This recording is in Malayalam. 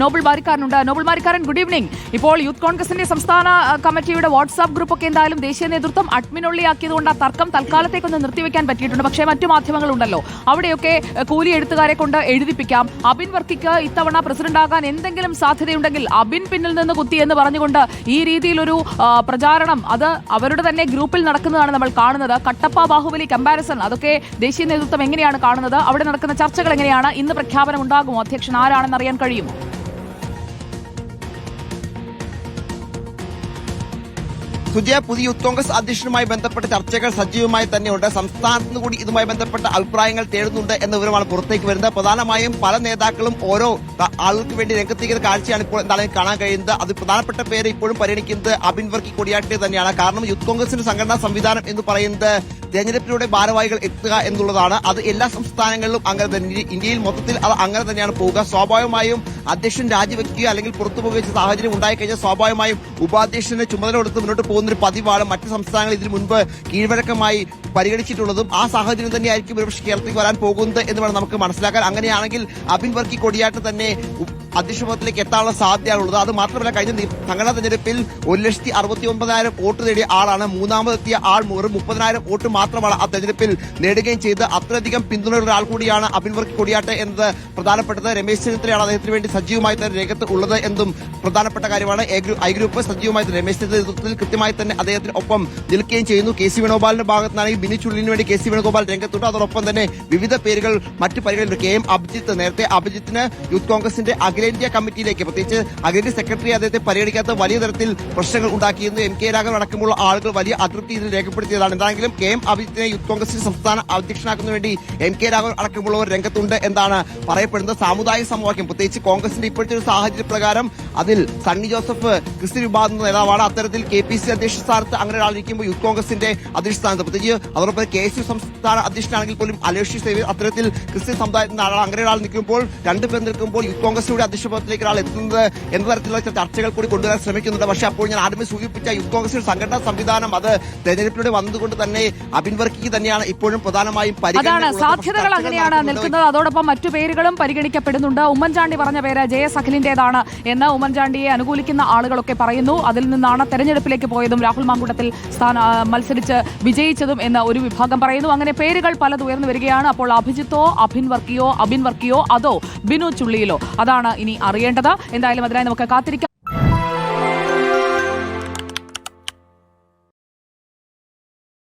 നോബിൾ മാരിക്കാരനുണ്ട് നോബിൾ മാരിക്കാരൻ ഗുഡ് ഈവനിങ് ഇപ്പോൾ യൂത്ത് കോൺഗ്രസിന്റെ സംസ്ഥാന കമ്മിറ്റിയുടെ വാട്സ്ആപ്പ് ഗ്രൂപ്പ് ഒക്കെ എന്തായാലും ദേശീയ നേതൃത്വം അഡ്മിനുള്ളിയാക്കിയതുകൊണ്ട് ആ തർക്കം തൽക്കാലത്തേക്കൊന്ന് നിർത്തിവെക്കാൻ പറ്റിയിട്ടുണ്ട്. പക്ഷേ മറ്റു മാധ്യമങ്ങളുണ്ടല്ലോ. അവിടെയൊക്കെ കൂലി എഴുത്തുകാരെ കൊണ്ട് എഴുതിപ്പിക്കാം. അബിൻ വർക്കിക്ക് ഇത്തവണ പ്രസിഡന്റ് ആകാൻ എന്തെങ്കിലും സാധ്യതയുണ്ടെങ്കിൽ അബിൻ പിന്നിൽ നിന്ന് കുത്തി എന്ന് പറഞ്ഞുകൊണ്ട് ഈ രീതിയിലൊരു പ്രചാരണം അത് അവരുടെ തന്നെ ഗ്രൂപ്പിൽ നടക്കുന്നതാണ് നമ്മൾ കാണുന്നത്. കട്ടപ്പ ബാഹുബലി കമ്പാരിസൺ അതൊക്കെ ദേശീയ നേതൃത്വം എങ്ങനെയാണ് കാണുന്നത്? അവിടെ നടക്കുന്ന ചർച്ചകൾ എങ്ങനെയാണ്? ഇന്ന് പ്രഖ്യാപനം ഉണ്ടാകുമോ? അധ്യക്ഷൻ ആരാണെന്ന് അറിയാൻ കഴിയുമോ? സുജയ പുതിയ യൂത്ത് കോൺഗ്രസ് അധ്യക്ഷനുമായി ബന്ധപ്പെട്ട ചർച്ചകൾ സജീവമായി തന്നെയുണ്ട്. സംസ്ഥാനത്തു നിന്ന് കൂടി ഇതുമായി ബന്ധപ്പെട്ട അഭിപ്രായങ്ങൾ തേടുന്നുണ്ട് എന്ന വിവരമാണ് പുറത്തേക്ക് വരുന്നത്. പ്രധാനമായും പല നേതാക്കളും ഓരോ ആളുകൾക്ക് വേണ്ടി രംഗത്തേക്കുന്ന കാഴ്ചയാണ് ഇപ്പോൾ എന്താണ് കാണാൻ കഴിയുന്നത്. അത് പ്രധാനപ്പെട്ട പേര് ഇപ്പോഴും പരിഗണിക്കുന്നത് അബിൻ വർക്കി കൊടിയാട്ടെ തന്നെയാണ്. കാരണം യൂത്ത് കോൺഗ്രസിന്റെ സംഘടനാ സംവിധാനം എന്ന് പറയുന്നത് തെരഞ്ഞെടുപ്പിലൂടെ ഭാരവാഹികൾ എത്തുക എന്നുള്ളതാണ്. അത് എല്ലാ സംസ്ഥാനങ്ങളിലും അങ്ങനെ തന്നെ. ഇന്ത്യയിൽ മൊത്തത്തിൽ അത് അങ്ങനെ തന്നെയാണ് പോവുക. സ്വാഭാവികമായും അധ്യക്ഷൻ രാജിവെക്കുകയോ അല്ലെങ്കിൽ പുറത്തു ഉണ്ടായി സാഹചര്യം ഉണ്ടായിക്കഴിഞ്ഞാൽ സ്വാഭാവികമായും ഉപാധ്യക്ഷന്റെ ചുമതല കൊടുത്ത് മുന്നോട്ട് പോകുന്ന ഒരു പതിവാണ് മറ്റ് സംസ്ഥാനങ്ങൾ ഇതിനു മുൻപ് കീഴ്വഴക്കമായി പരിഗണിച്ചിട്ടുള്ളതും ആ സാഹചര്യം തന്നെയായിരിക്കും ഒരുപക്ഷെ കേരളത്തിൽ വരാൻ പോകുന്നത് എന്ന് വേണം നമുക്ക് മനസ്സിലാക്കാൻ. അങ്ങനെയാണെങ്കിൽ അബിൻ വർക്കി കൊടിയാട്ട് തന്നെ അധ്യക്ഷപദത്തിലേക്ക് എത്താനുള്ള സാധ്യതയാണുള്ളത്. അത് മാത്രമല്ല കഴിഞ്ഞ സംഘടനാ തെരഞ്ഞെടുപ്പിൽ ഒരു ലക്ഷത്തി അറുപത്തി ഒമ്പതിനായിരം വോട്ട് നേടിയ ആളാണ്. മൂന്നാമതെത്തിയ ആൾ വെറും മുപ്പതിനായിരം വോട്ട് മാത്രമാണ് ആ തെരഞ്ഞെടുപ്പിൽ നേടുകയും ചെയ്ത് അത്രയധികം പിന്തുണയുള്ള ഒരാൾ കൂടിയാണ് അബിൻ വർക്കി കൊടിയാട്ട് എന്നത് പ്രധാനപ്പെട്ടത്. രമേശ് ചെന്നിത്തലയാണ് അദ്ദേഹത്തിന് വേണ്ടി സജീവമായി തന്നെ രംഗത്ത് ഉള്ളത് എന്നും പ്രധാനപ്പെട്ട കാര്യമാണ്. ഐ ഗ്രൂപ്പ് സജീവമായി രമേശ് നേതൃത്വത്തിൽ കൃത്യമായി തന്നെ അദ്ദേഹത്തിന് ഒപ്പം നിൽക്കുകയും ചെയ്യുന്നു. കെ സി വേണുഗോപാലിന്റെ ഭാഗത്തുനിന്നാണെങ്കിൽ ബിനി ചുള്ളിന് വേണ്ടി കെ സി വേണുഗോപാൽ രംഗത്തുണ്ട്. അതോടൊപ്പം തന്നെ വിവിധ പേരുകൾ മറ്റ് പരിഗണന കെ എം അഭിജിത്ത് നേരത്തെ അഭിജിത്തിന് യൂത്ത് കോൺഗ്രസിന്റെ അഖിലേന്ത്യാ കമ്മിറ്റിയിലേക്ക് പ്രത്യേകിച്ച് അഖിലേന്ത്യാ സെക്രട്ടറി അദ്ദേഹത്തെ പരിഗണിക്കാത്ത വലിയ തരത്തിൽ പ്രശ്നങ്ങൾ ഉണ്ടാക്കിയിരുന്നു. എം കെ രാഘവൻ അടക്കമുള്ള ആളുകൾ വലിയ അതൃപ്തി ഇതിൽ രേഖപ്പെടുത്തിയതാണ്. എന്താണെങ്കിലും കെ എം അഭിജിത്തിനെ യൂത്ത് കോൺഗ്രസിന്റെ സംസ്ഥാന അധ്യക്ഷനാക്കുന്നതിന് വേണ്ടി എം കെ രാഘവൻ അടക്കമുള്ളവർ രംഗത്തുണ്ട് എന്നാണ് പറയപ്പെടുന്നത്. സാമുദായിക സമവാക്യം പ്രത്യേകിച്ച് കോൺഗ്രസിന്റെ ഇപ്പോഴത്തെ ഒരു സാഹചര്യ പ്രകാരം അതിൽ സണ്ണി ജോസഫ് ക്രിസ്ത്യൻ വിഭാഗം നേതാവാണ്. അത്തരത്തിൽ കെ പി സി അധ്യക്ഷ സ്ഥാനത്ത് അങ്ങനെ ഒരാളിരിക്കുമ്പോൾ യൂത്ത് കോൺഗ്രസിന്റെ അധ്യക്ഷ സ്ഥാനത്ത്. പ്രത്യേകിച്ച് അതോടൊപ്പം കെ എസ് യു സംസ്ഥാന അധ്യക്ഷനാണെങ്കിൽ പോലും അലേഷ്യ സേവി അത്തരത്തിൽ ക്രിസ്ത്യൻ സമുദായത്തിൽ ആളാണ്. ആൾ അങ്ങനെ ഒരാൾ നിൽക്കുമ്പോൾ രണ്ടുപേർ നിൽക്കുമ്പോൾ യൂത്ത് കോൺഗ്രസിന്റെ അധ്യക്ഷ പദത്തിലേക്ക് ഒരാൾ എത്തുന്നത് എന്ന തരത്തിലുള്ള ചില ചർച്ചകൾ കൂടി കൊണ്ടുവരാൻ ശ്രമിക്കുന്നുണ്ട്. പക്ഷേ അപ്പോൾ ഞാൻ ആദ്യമേ സൂചിപ്പിച്ച യൂത്ത് കോൺഗ്രസിന്റെ സംഘടനാ സംവിധാനം അത് തെരഞ്ഞെടുപ്പിലൂടെ വന്നതുകൊണ്ട് തന്നെ അബിൻ വർക്കി തന്നെയാണ് ഇപ്പോഴും പ്രധാനമായും. പക്ഷേ സാധ്യതകൾ അങ്ങനെയാണ് നിൽക്കുന്നത്. അതോടൊപ്പം മറ്റു പേരുകളും പരിഗണിക്കപ്പെടുന്നുണ്ട്. ഉമ്മൻചാണ്ടി പറഞ്ഞ പേര് ജെ എസ് അഖിലിന്റേതാണ് എന്ന് ഉമ്മൻചാണ്ടിയെ അനുകൂലിക്കുന്ന ആളുകളൊക്കെ പറയുന്നു. അതിൽ നിന്നാണ് തെരഞ്ഞെടുപ്പിലേക്ക് പോയതും രാഹുൽ മാങ്കൂട്ടത്തിൽ സ്ഥാന മത്സരിച്ച് വിജയിച്ചതും എന്ന് ഒരു വിഭാഗം പറയുന്നു. അങ്ങനെ പേരുകൾ പലത് ഉയർന്നു വരികയാണ്. അപ്പോൾ അഭിജിത്തോ അഭിൻ വർക്കിയോ അബിൻ വർക്കിയോ അതോ ബിനു ചുള്ളിയിലോ? അതാണ് ഇനി അറിയേണ്ടത്. എന്തായാലും അതിനായി നമുക്ക് കാത്തിരിക്കാം.